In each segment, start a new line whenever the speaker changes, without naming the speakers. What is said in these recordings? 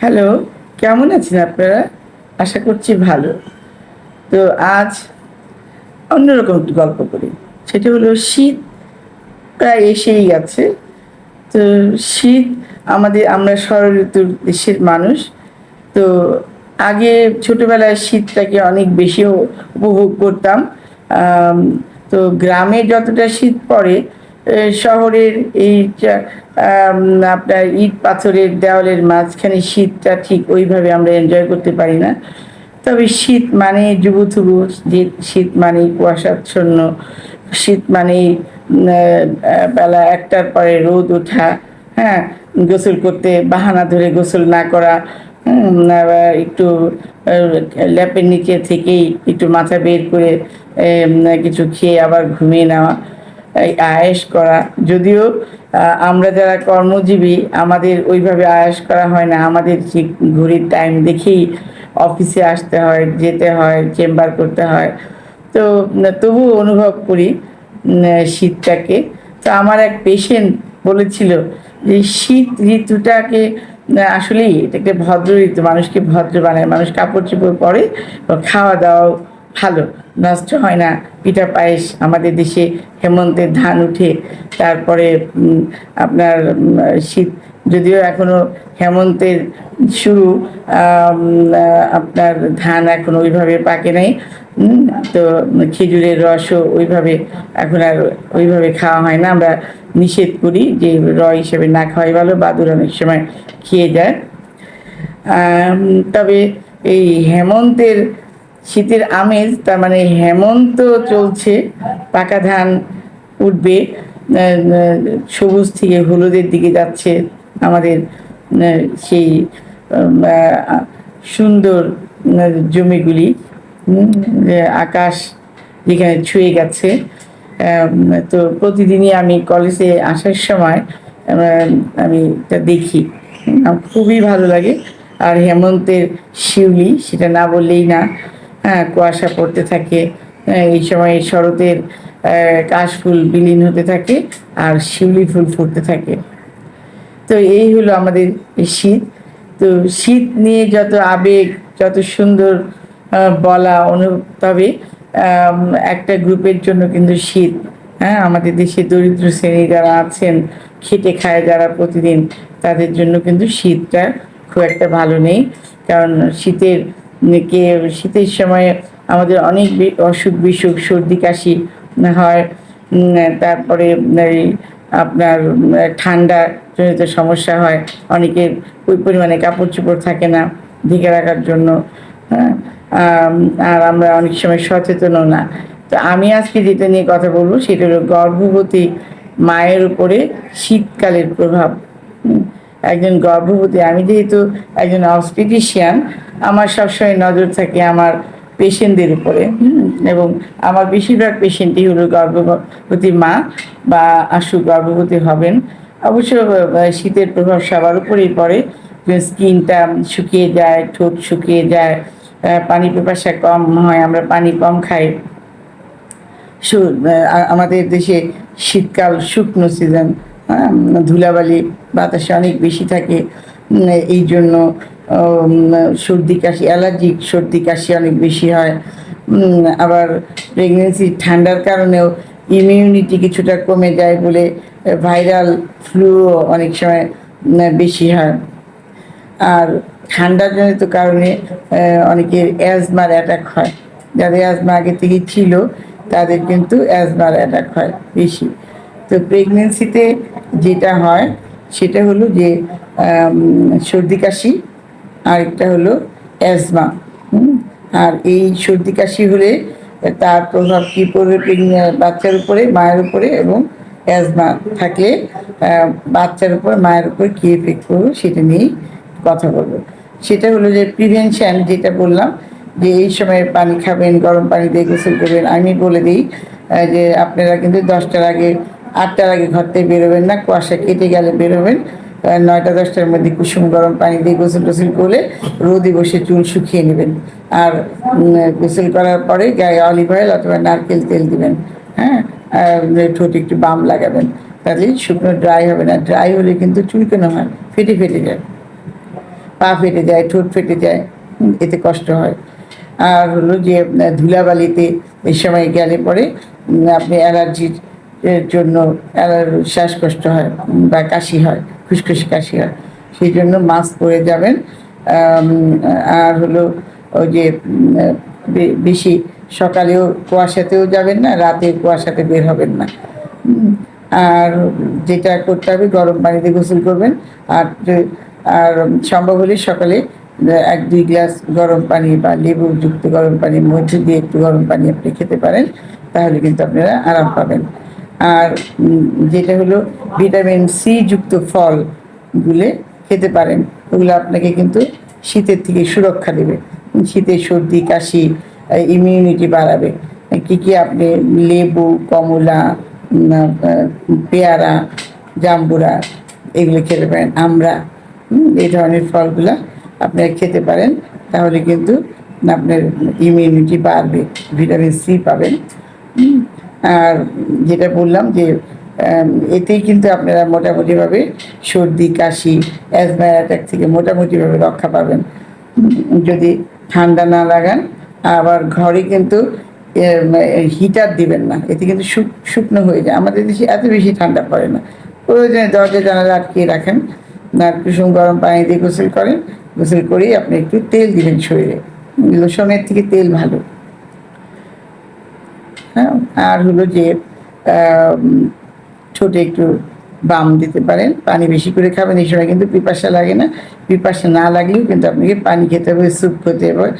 Hello, কেমন আছেন আপনারা? আশা করছি ভালো। তো আজ অন্যরকম গল্প করি। সেটা হলো শীত প্রায় এসেই গেছে। তো শীত আমাদের, আমরা শরৎ ঋতুর দেশের মানুষ। তো আগে ছোটোবেলায় শীতটাকে অনেক বেশি উপভোগ করতাম। তো গ্রামে যতটা শীত পড়ে শহরের এই আপনার ইট পাথরের দেওয়ালের মাঝখানে শীতটা ঠিক ওইভাবে আমরা এনজয় করতে পারি না। তবে শীত মানে যুবথুবু শীত মানে কুয়াশাচ্ছন্ন, শীত মানে বেলা একটার পরে রোদ ওঠা হ্যাঁ গোসল করতে বাহানা ধরে গোসল না করা একটু ল্যাপের নিচে থেকেই একটু মাথা বের করে কিছু খেয়ে আবার ঘুমিয়ে নেওয়া। এই আয়েস করা। যদিও আমরা যারা কর্মজীবী, আমাদের ওইভাবে আয়েস করা হয় না। আমাদের ঠিক ঘড়ির টাইম দেখেই অফিসে আসতে হয়, যেতে হয় চেম্বার করতে হয়। তো তবুও অনুভব করি শীতটাকে। তো আমার এক পেশেন্ট বলেছিল যে, শীত ঋতুটাকে আসলেই এটা একটা ভদ্র ঋতু মানুষকে ভদ্র বানায়, মানুষ কাপড় চোপড় পরে খাওয়া দাওয়াও ভালো, নষ্ট হয় না। পিঠা পায়েস আমাদের দেশে হেমন্তের ধান উঠে, তারপরে আপনার শীত। যদিও এখনও হেমন্তের শুরু আপনার ধান এখন ওইভাবে পাকে নাই। তো খেজুরের রসও ওইভাবে এখন আর ওইভাবে খাওয়া হয় না। আমরা নিষেধ করি যে র হিসেবে না খাওয়াই ভালো, বাদুর অনেক সময় খেয়ে যায়। তবে এই হেমন্তের শীতের আমেজ, তার মানে হেমন্ত চলছে, পাকা ধান উঠবে সবুজ থেকে হলুদের দিকে যাচ্ছে আমাদের সেই সুন্দর জমিগুলি আকাশ যেখানে ছুঁয়ে গেছে। তো প্রতিদিনই আমি কলেজে আসার সময় আমি এটা দেখি। খুবই ভালো লাগে। আর হেমন্তের শিউলি, সেটা না বললেই না। হ্যাঁ কুয়াশা পড়তে থাকে এই সময় শরতের কাশফুল বিলীন হতে থাকে আর শিউলি ফুল ফুটতে থাকে। তো এই হলো আমাদের শীত। তো শীত নিয়ে যত আবেগ, যত সুন্দর বলা অনু, তবে একটা গ্রুপের জন্য কিন্তু শীত। হ্যাঁ আমাদের দেশে দরিদ্র শ্রেণি যারা আছেন, খেটে খায় যারা প্রতিদিন, তাদের জন্য কিন্তু শীতটা খুব একটা ভালো নেই। কারণ শীতের কে শীতের সময় আমাদের অনেক অসুখ বিসুখ, সর্দি, কাশি হয় তারপরে আপনার ঠান্ডা জনিত সমস্যা হয় অনেকের ওই পরিমাণে কাপড় চোপড় থাকে না ঢেকে রাখার জন্য হ্যাঁ আর আমরা অনেক সময় সচেতনও না। তো আমি আজকে যেটা নিয়ে কথা বলব সেটা হলো গর্ভবতী মায়ের উপরে শীতকালের প্রভাব একজন গর্ভবতী, আমি যেহেতু একজন অবস্টিটিশিয়ান আমার সবসময় নজর থাকে আমার পেশেন্টদের উপরে। এবং আমার বেশিরভাগ পেশেন্টই হলো গর্ভবতী মা বা আশু গর্ভবতী হবেন। অবশ্য শীতের প্রভাব সবার উপরেই পড়ে। স্কিনটা শুকিয়ে যায়, ঠোঁট শুকিয়ে যায় পানি পিপাসা কম হয়, আমরা পানি কম খাই। আমাদের দেশে শীতকাল শুকনো সিজন। ধুলাবালি বাতাসে অনেক বেশি থাকে। এই জন্য সর্দি কাশি, অ্যালার্জিক সর্দি কাশি অনেক বেশি হয়। আবার প্রেগনেন্সি ঠান্ডার কারণেও ইমিউনিটি কিছুটা কমে যায় বলে ভাইরাল ফ্লুও অনেক সময় বেশি হয়। আর ঠান্ডাজনিত কারণে অনেকের অ্যাজমার অ্যাটাক হয়। যাদের অ্যাজমা আগে থেকে ছিল, তাদের কিন্তু অ্যাজমার অ্যাটাক হয় বেশি। তো প্রেগনেন্সিতে যেটা হয়, সেটা হলো যে সর্দি কাশি, আরেকটা হলো অ্যাজমা? আর এই সর্দি কাশি হলে তার প্রভাব কী পড়বে বাচ্চার উপরে, মায়ের উপরে এবং অ্যাজমা থাকলে বাচ্চার উপর, মায়ের উপর কী এফেক্ট করবে সেটা নিয়েই কথা বলব সেটা হলো যে প্রিভেনশন যেটা বললাম, যে এই সময় পানি খাবেন, গরম পানি দিয়ে গোসল করবেন আমি বলে দিই যে আপনারা কিন্তু দশটার আগে আটটার আগে ঘর থেকে বেরোবেন না, কুয়াশা কেটে গেলে বেরোবেন। নয়টা, দশটার মধ্যে কুসুম গরম পানি দিয়ে গোসল টোসল করলে রোদে বসে চুল শুকিয়ে নেবেন। আর গোসল করার পরে গায়ে অলিভ অয়েল অথবা নারকেল তেল দিবেন। হ্যাঁ ঠোঁটে একটু বাম লাগাবেন। তাহলে শুকনো ড্রাই হবে না। ড্রাই হলে কিন্তু চুলকানো হয়, ফেটে ফেটে যায়। পা ফেটে যায়, ঠোঁট ফেটে যায় এতে কষ্ট হয়। আর হলো যে ধুলাবালিতে এই সময় গেলে পরে আপনি অ্যালার্জির এর জন্য শ্বাসকষ্ট হয়, বা কাশি হয় খুশখুশি কাশি হয়। সেই জন্য মাস্ক পরে যাবেন। আর হলো ওই যে বেশি সকালেও কুয়াশাতেও যাবেন না, রাতে কুয়াশাতে বের হবেন না। আর যেটা করতে হবে, গরম পানিতে গোসল করবেন। আর আর সম্ভব হলে সকালে এক, দুই গ্লাস গরম পানি বা লেবু যুক্ত গরম পানির মধ্যে দিয়ে একটু গরম পানি আপনি খেতে পারেন। তাহলে কিন্তু আপনারা আরাম পাবেন। আর যেটা হলো ভিটামিন সি যুক্ত ফল গুলে খেতে পারেন। ওগুলো আপনাকে কিন্তু শীতের থেকে সুরক্ষা দেবে। শীতের সর্দি, কাশি ইমিউনিটি বাড়াবে। কি কি আপনি লেবু, কমলা পেয়ারা, জাম্বুরা এগুলো খেতে পারেন। আমরা এই ধরনের ফলগুলা আপনারা খেতে পারেন। তাহলে কিন্তু আপনার ইমিউনিটি বাড়বে, ভিটামিন সি পাবেন। আর যেটা বললাম যে এতেই কিন্তু আপনারা মোটামুটিভাবে সর্দি, কাশি, অ্যাজমা অ্যাটাক থেকে মোটামুটিভাবে রক্ষা পাবেন। যদি ঠান্ডা না লাগান, আবার ঘরে কিন্তু হিটার দিবেন না। এতে কিন্তু শুক- শুকনো হয়ে যায়। আমাদের দেশে এত বেশি ঠান্ডা পড়ে না। প্রয়োজনে দরজা জানালা আটকিয়ে রাখেন আর কুসুম গরম পানি দিয়ে গোসল করেন। গোসল করেই আপনি একটু তেল দিবেন শরীরে। লোশনের থেকে তেল ভালো। হ্যাঁ আর হলো যে ছোটে একটু বাম দিতে পারেন, পানি বেশি করে খাবেন, এই সময় কিন্তু পিপাসা লাগে না। পিপাসা না লাগলেও কিন্তু আপনাকে পানি খেতে হবে, স্যুপ খেতে হবে।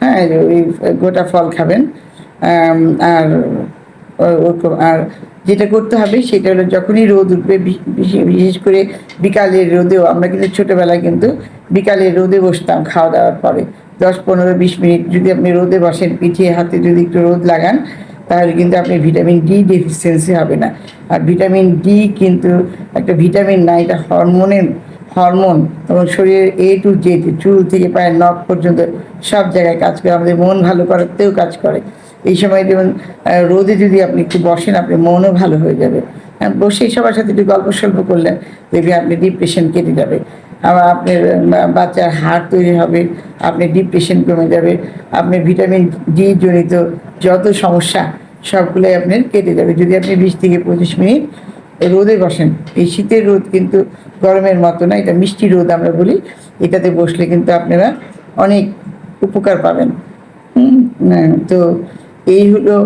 হ্যাঁ ওই গোটা ফল খাবেন। আর ওরকম, আর যেটা করতে হবে সেটা হলো যখনই রোদ উঠবে বিশেষ করে বিকালের রোদেও, আমরা কিন্তু ছোটোবেলায় কিন্তু বিকালের রোদে বসতাম খাওয়া দাওয়ার পরে। দশ, পনেরো, বিশ মিনিট যদি আপনি রোদে বসেন, পিঠে, হাতে যদি একটু রোদ লাগান তাহলে কিন্তু আপনি ভিটামিন ডি ডেফিসিয়েন্সি হবে না। আর ভিটামিন ডি কিন্তু একটা ভিটামিন না এটা হরমোনের হরমোন এবং শরীরের এ টু জেড চুল থেকে পায়ের নখ পর্যন্ত সব জায়গায় কাজ করে আমাদের মন ভালো করাতেও কাজ করে। এই সময় যেমন রোদে যদি আপনি একটু বসেন আপনার মনও ভালো হয়ে যাবে। হ্যাঁ, বসে সবার সাথে একটু গল্প সল্প করলেন দেখবেন আপনি ডিপ্রেশন কেটে যাবে। আবার আপনার বাচ্চার হাড় তৈরি হবে, আপনি ডিপ্রেশন কমে যাবে আপনার ভিটামিন ডি জনিত যত সমস্যা, সবগুলোই আপনার কেটে যাবে। যদি আপনি বিশ থেকে পঁচিশ মিনিট রোদে বসেন, এই শীতের রোদ কিন্তু গরমের মতো না, এটা মিষ্টি রোদ আমরা বলি, এটাতে বসলে কিন্তু আপনারা অনেক উপকার পাবেন। তো এই হলো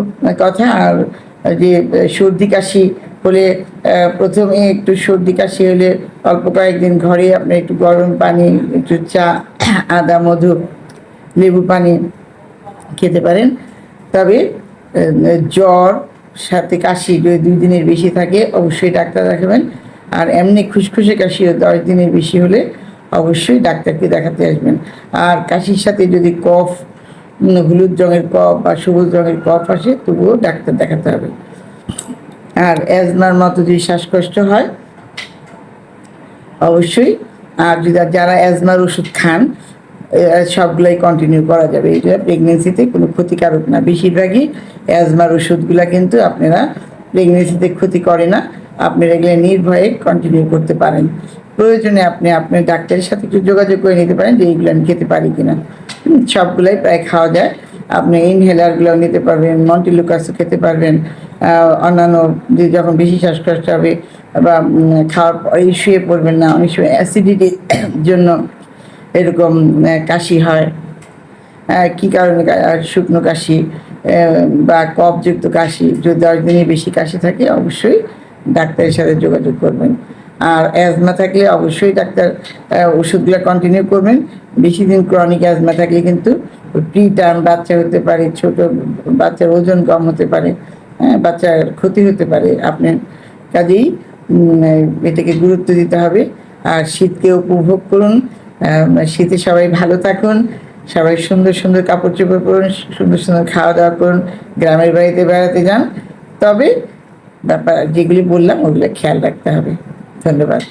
কথা, আর যে সর্দি কাশি হলে প্রথমে একটু সর্দি কাশি হলে অল্প কয়েকদিন ঘরে আপনি একটু গরম পানি, একটু চা, আদা, মধু, লেবু পানি খেতে পারেন। তবে জ্বর, সাথে কাশি যদি দুই দিনের বেশি থাকে, অবশ্যই ডাক্তার দেখাবেন। আর এমনি খুশখুশে কাশিও দশ দিনের বেশি হলে অবশ্যই ডাক্তারকে দেখাতে আসবেন। আর কাশির সাথে যদি কফ হলুদ রঙের কফ বা সবুজ রঙের কফ আসে, তবুও ডাক্তার দেখাতে হবে। আর অ্যাজমার মতো যদি শ্বাসকষ্ট হয় অবশ্যই। আর যদি যারা অ্যাজমার ওষুধ খান সবগুলাই কন্টিনিউ করা যাবে। এটা প্রেগনেন্সিতে কোনো ক্ষতিকারক না। বেশিরভাগই অ্যাজমার ওষুধগুলা কিন্তু আপনারা প্রেগনেন্সিতে ক্ষতি করে না। আপনি এগুলো নির্ভয়ে কন্টিনিউ করতে পারেন। প্রয়োজনে আপনি আপনার ডাক্তারের সাথে একটু যোগাযোগ করে নিতে পারেন যে এইগুলো আমি খেতে পারি কিনা। সবগুলাই প্রায় খাওয়া যায়। আপনি ইনহেলারগুলো নিতে পারবেন, মন্টিলুকাসও খেতে পারবেন। অন্যান্য যে যখন বেশি শ্বাসকষ্ট হবে বা খাওয়ার পরেই শুয়ে পড়বেন না অনেক সময় অ্যাসিডিটির জন্য এরকম কাশি হয়। আহ, কি কারণে শুকনো কাশি বা কফযুক্ত কাশি যদি দশ দিনের বেশি কাশি থাকে অবশ্যই ডাক্তারের সাথে যোগাযোগ করবেন। আর অ্যাজমা থাকলে অবশ্যই ডাক্তার ওষুধগুলো কন্টিনিউ করবেন। বেশি দিন ক্রনিক অ্যাজমা থাকলে কিন্তু প্রি টার্ম বাচ্চা হতে পারে ছোট বাচ্চার ওজন কম হতে পারে হ্যাঁ বাচ্চার ক্ষতি হতে পারে। আপনার কাজেই এটাকে গুরুত্ব দিতে হবে। আর শীতকে উপভোগ করুন। শীতে সবাই ভালো থাকুন, সবাই সুন্দর সুন্দর কাপড় চোপড় পরুন, সুন্দর সুন্দর খাওয়া দাওয়া করুন, গ্রামের বাড়িতে বেড়াতে যান। তবে ব্যাপার যেগুলি বললাম ওগুলো খেয়াল রাখতে হবে। ধন্যবাদ।